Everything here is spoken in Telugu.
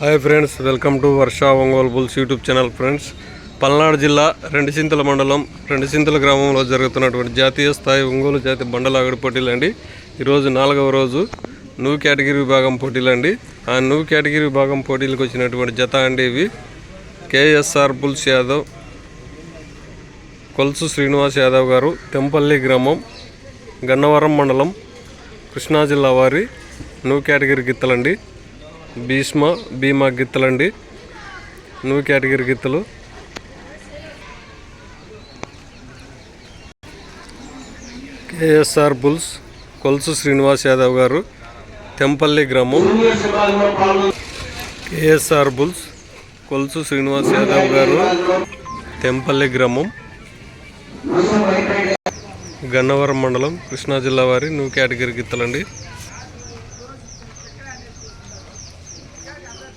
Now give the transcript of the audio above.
Hi friends welcome to Varsha Ongole bulls YouTube channel friends Palnadu జిల్లా రెండుసింతల మండలం రెండుసింతల గ్రామంలో జరుగుతున్నటువంటి జాతీయ స్థాయి ఒంగోలు జాతి బండలాగడి పోటీలు అండి. ఈరోజు నాలుగవ రోజు నువ్వు కేటగిరీ విభాగం పోటీలు అండి. ఆ నువ్వు కేటగిరీ విభాగం పోటీలకు వచ్చినటువంటి జత అండి ఇవి. కేఎస్ఆర్ బుల్స్ యాదవ్ కొల్సు శ్రీనివాస్ యాదవ్ గారు తెంపల్లి గ్రామం గన్నవరం మండలం కృష్ణా జిల్లా వారి నువ్వు కేటగిరీ గిత్తలండి. భీష్మ భీమా గిత్తలండి. న్యూ కేటగిరీ గిత్తలు. కేఎస్ఆర్ బుల్స్ కొలుసు శ్రీనివాస్ యాదవ్ గారు తెంపల్లి గ్రామం. కేఎస్ఆర్ బుల్స్ కొలుసు శ్రీనివాస్ యాదవ్ గారు తెంపల్లి గ్రామం. గన్నవరం మండలం కృష్ణా జిల్లా వారి న్యూ కేటగిరీ గిత్తలండి.